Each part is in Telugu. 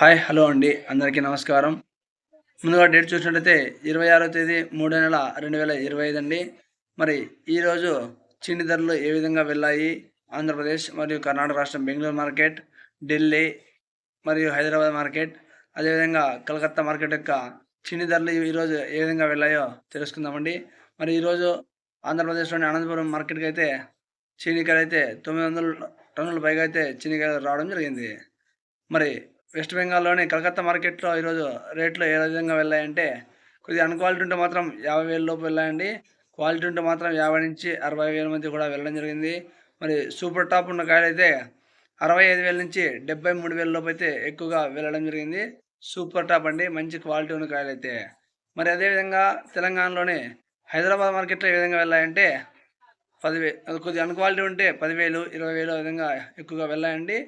హాయ్ హలో అండి. అందరికీ నమస్కారం. ముందుగా డేట్ చూసినట్టయితే ఇరవై ఆరో తేదీ మూడో నెల రెండు వేల ఇరవై ఐదు అండి. మరి ఈరోజు చిన్ని ధరలు ఏ విధంగా వెళ్ళాయి? ఆంధ్రప్రదేశ్ మరియు కర్ణాటక రాష్ట్రం బెంగళూరు మార్కెట్ ఢిల్లీ మరియు హైదరాబాద్ మార్కెట్ అదేవిధంగా కలకత్తా మార్కెట్ యొక్క చిన్ని ధరలు ఈరోజు ఏ విధంగా వెళ్ళాయో తెలుసుకుందామండి. మరి ఈరోజు ఆంధ్రప్రదేశ్లోని అనంతపురం మార్కెట్కి అయితే చీనికాయలు అయితే తొమ్మిది వందల టన్నుల పైగా అయితే చీనికాయలు రావడం జరిగింది. మరి వెస్ట్ బెంగాల్లోని కలకత్తా మార్కెట్లో ఈరోజు రేట్లు ఏ విధంగా వెళ్ళాయంటే కొద్దిగా అన్క్వాలిటీ ఉంటే మాత్రం యాభై వేల లోపు వెళ్ళాయండి. క్వాలిటీ ఉంటే మాత్రం యాభై నుంచి అరవై వేల మధ్య కూడా వెళ్ళడం జరిగింది. మరి సూపర్ టాప్ ఉన్న కాయలు అయితే అరవై ఐదు వేల నుంచి డెబ్బై మూడు వేల లోపు అయితే ఎక్కువగా వెళ్ళడం జరిగింది. సూపర్ టాప్ అండి మంచి క్వాలిటీ ఉన్న కాయలు అయితే. మరి అదేవిధంగా తెలంగాణలోని హైదరాబాద్ మార్కెట్లో ఏ విధంగా వెళ్ళాయంటే పదివే కొద్దిగా అన్క్వాలిటీ ఉంటే పదివేలు ఇరవై వేలు విధంగా ఎక్కువగా వెళ్ళాయండి.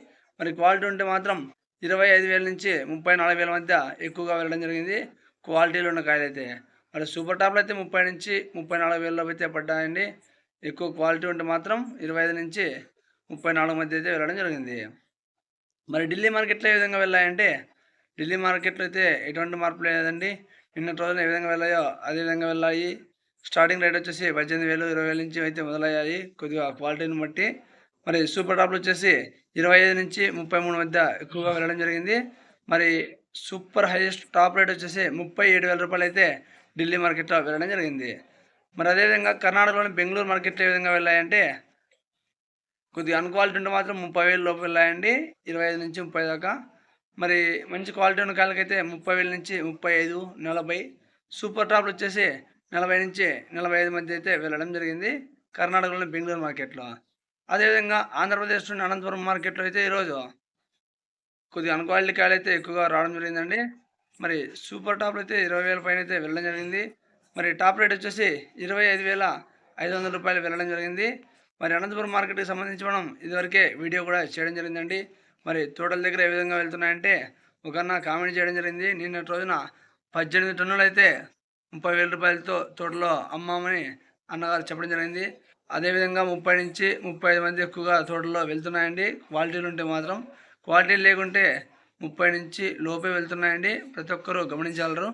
మరి క్వాలిటీ ఉంటే మాత్రం ఇరవై ఐదు వేల నుంచి ముప్పై నాలుగు వేల మధ్య ఎక్కువగా వెళ్ళడం జరిగింది. క్వాలిటీలో ఉన్న కాయలు అయితే మరి సూపర్ టాప్లో అయితే ముప్పై నుంచి ముప్పై నాలుగు వేలలో అయితే పడ్డాయండి. ఎక్కువ క్వాలిటీ ఉంటే మాత్రం ఇరవై ఐదు నుంచి ముప్పై నాలుగు మధ్య అయితే వెళ్ళడం జరిగింది. మరి ఢిల్లీ మార్కెట్లో ఏ విధంగా వెళ్ళాయంటే ఢిల్లీ మార్కెట్లో అయితే ఎటువంటి మార్పు లేదండి. నిన్న రోజున ఏ విధంగా వెళ్ళాయో అదే విధంగా వెళ్ళాయి. స్టార్టింగ్ రేట్ వచ్చేసి పద్దెనిమిది వేలు ఇరవై వేల నుంచి అయితే మొదలయ్యాయి. కొద్దిగా క్వాలిటీని బట్టి మరి సూపర్ టాప్లు వచ్చేసి ఇరవై ఐదు నుంచి ముప్పై మూడు మధ్య ఎక్కువగా వెళ్ళడం జరిగింది. మరి సూపర్ హైయెస్ట్ టాప్ రేట్ వచ్చేసి ముప్పై ఏడు వేల రూపాయలు అయితే ఢిల్లీ మార్కెట్లో వెళ్ళడం జరిగింది. మరి అదేవిధంగా కర్ణాటకలోని బెంగళూరు మార్కెట్లో ఏ విధంగా వెళ్ళాయంటే కొద్దిగా అన్క్వాలిటీ ఉంటే మాత్రం ముప్పై వేల లోపు వెళ్ళాయండి. ఇరవై ఐదు నుంచి ముప్పై దాకా. మరి మంచి క్వాలిటీ ఉన్న కాళ్ళకైతే ముప్పై వేల నుంచి ముప్పై ఐదు నలభై. సూపర్ టాప్లు వచ్చేసి నలభై నుంచి నలభై ఐదు మధ్య అయితే వెళ్ళడం జరిగింది కర్ణాటకలోని బెంగళూరు మార్కెట్లో. అదేవిధంగా ఆంధ్రప్రదేశ్ నుండి అనంతపురం మార్కెట్లో అయితే ఈరోజు కొద్దిగా అన్క్వాలిటీ కాయలు అయితే ఎక్కువగా రావడం జరిగిందండి. మరి సూపర్ టాప్ అయితే ఇరవై వేల పైన అయితే వెళ్ళడం జరిగింది. మరి టాప్ రేట్ వచ్చేసి ఇరవై ఐదు వేల ఐదు వందల రూపాయలు వెళ్ళడం జరిగింది. మరి అనంతపురం మార్కెట్కి సంబంధించి మనం ఇదివరకే వీడియో కూడా చేయడం జరిగిందండి. మరి తోటల దగ్గర ఏ విధంగా వెళ్తున్నాయంటే ఒకన్నా కామెంట్ చేయడం జరిగింది. నిన్న రోజున పద్దెనిమిది టన్నులు అయితే ముప్పై వేల రూపాయలతో తోటలో అమ్మామని అన్నగారు చెప్పడం జరిగింది. అదేవిధంగా ముప్పై నుంచి ముప్పై ఐదు మంది ఎక్కువగా తోటలో వెళ్తున్నాయండి. క్వాలిటీలు ఉంటే మాత్రం క్వాలిటీ లేకుంటే ముప్పై నుంచి లోపే వెళ్తున్నాయండి. ప్రతి ఒక్కరూ గమనించాలరు.